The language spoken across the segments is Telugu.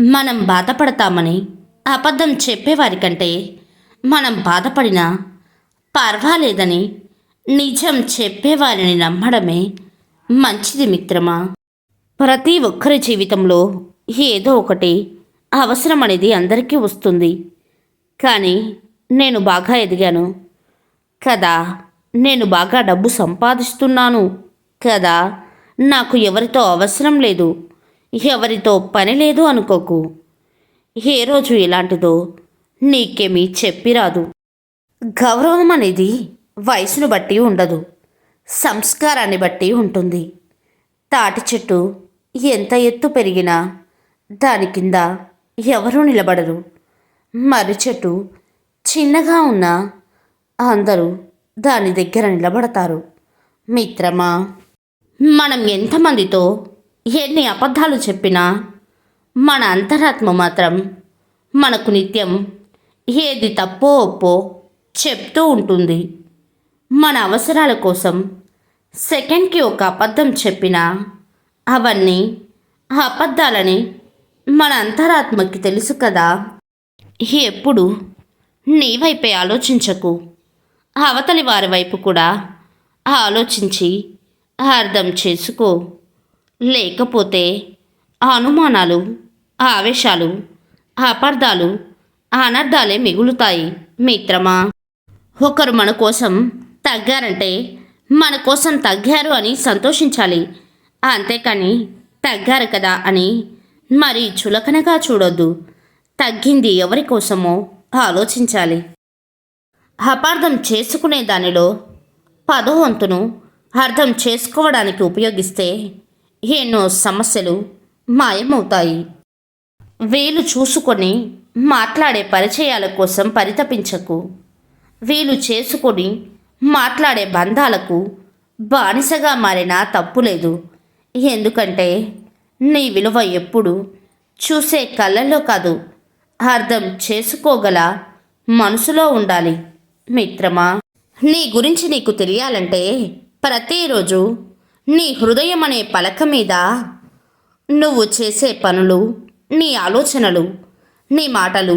మనం బాధపడతామని అబద్ధం చెప్పేవారి కంటే మనం బాధపడినా పర్వాలేదని నిజం చెప్పేవారిని నమ్మడమే మంచిది మిత్రమా? ప్రతి ఒక్కరి జీవితంలో ఏదో ఒకటి అవసరం అనేది అందరికీ వస్తుంది. కానీ నేను బాగా ఎదిగాను. కదా నేను బాగా డబ్బు సంపాదిస్తున్నాను. కదా నాకు ఎవరితో అవసరం లేదు. ఎవరితో పని లేదు అనుకోకు. ఏ రోజు ఇలాంటిదో నీకేమీ చెప్పిరాదు గౌరవం అనేది వయసును బట్టి ఉండదు. సంస్కారాన్ని బట్టి ఉంటుంది. తాటి చెట్టు ఎంత ఎత్తు పెరిగినా దాని కింద ఎవరూ నిలబడరు. మర్రి చెట్టు చిన్నగా ఉన్నా అందరూ దాని దగ్గర నిలబడతారు. మిత్రమా మనం ఎంతమందితో ఎన్ని అబద్ధాలు చెప్పినా మన అంతరాత్మ మాత్రం మనకు నిత్యం ఏది తప్పో ఒప్పో చెప్తూ ఉంటుంది. మన అవసరాల కోసం సెకండ్కి ఒక అబద్ధం చెప్పినా అవన్నీ అబద్ధాలని మన అంతరాత్మకి తెలుసు కదా. ఎప్పుడు నీ వైపే ఆలోచించకు. అవతలి వారి వైపు కూడా ఆలోచించి అర్థం చేసుకో. లేకపోతే అనుమానాలు ఆవేశాలు అపార్థాలు అనర్థాలే మిగులుతాయి మిత్రమా? ఒకరు మన కోసం తగ్గారంటే మన కోసం తగ్గారు అని సంతోషించాలి. అంతేకాని తగ్గారు కదా అని మరి చులకనగా చూడొద్దు. తగ్గింది ఎవరి కోసమో ఆలోచించాలి. అపార్థం చేసుకునే దానిలో పదో వంతును అర్థం చేసుకోవడానికి ఉపయోగిస్తే ఎన్నో సమస్యలు మాయమవుతాయి. వీలు చూసుకొని మాట్లాడే పరిచయాల కోసం పరితపించకు. వీలు చేసుకొని మాట్లాడే బంధాలకు బానిసగా మారినా తప్పులేదు ఎందుకంటే నీ విలువ ఎప్పుడు చూసే కళ్ళల్లో కాదు అర్థం చేసుకోగల మనసులో ఉండాలి. మిత్రమా నీ గురించి నీకు తెలియాలంటే ప్రతిరోజు నీ హృదయం అనే పలక మీద నువ్వు చేసే పనులు నీ ఆలోచనలు నీ మాటలు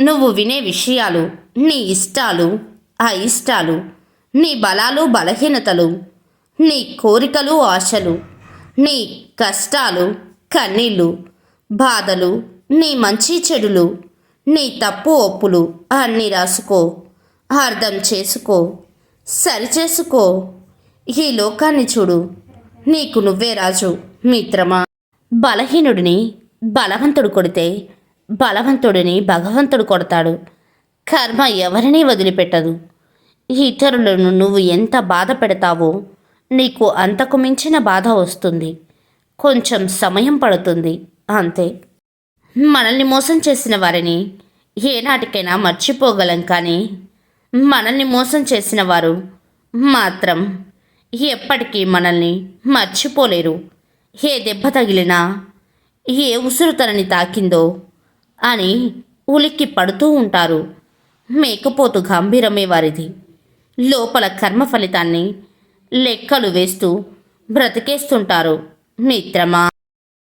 నువ్వు వినే విషయాలు నీ ఇష్టాలు అయిష్టాలు నీ బలాలు బలహీనతలు నీ కోరికలు ఆశలు నీ కష్టాలు కన్నీళ్ళు బాధలు నీ మంచి చెడులు నీ తప్పు ఒప్పులు అన్నీ రాసుకో అర్థం చేసుకో సరిచేసుకో. ఈ లోకాన్ని చూడు. నీకు నువ్వే రాజు మిత్రమా. బలహీనుడిని బలవంతుడు కొడితే బలవంతుడిని భగవంతుడు కొడతాడు. కర్మ ఎవరినీ వదిలిపెట్టదు. ఇతరులను నువ్వు ఎంత బాధ పెడతావో నీకు అంతకు మించిన బాధ వస్తుంది. కొంచెం సమయం పడుతుంది అంతే. మనల్ని మోసం చేసిన వారిని ఏనాటికైనా మర్చిపోగలం కానీ మనల్ని మోసం చేసిన వారు మాత్రం ఎప్పటికీ మనల్ని మర్చిపోలేరు. ఏ దెబ్బ తగిలినా ఏ ఉసురు తనని తాకిందో అని ఉలిక్కి పడుతూ ఉంటారు. మేకపోతు గంభీరమే వారిది. లోపల కర్మ ఫలితాన్ని లెక్కలు వేస్తూ బ్రతికేస్తుంటారు. మిత్రమా?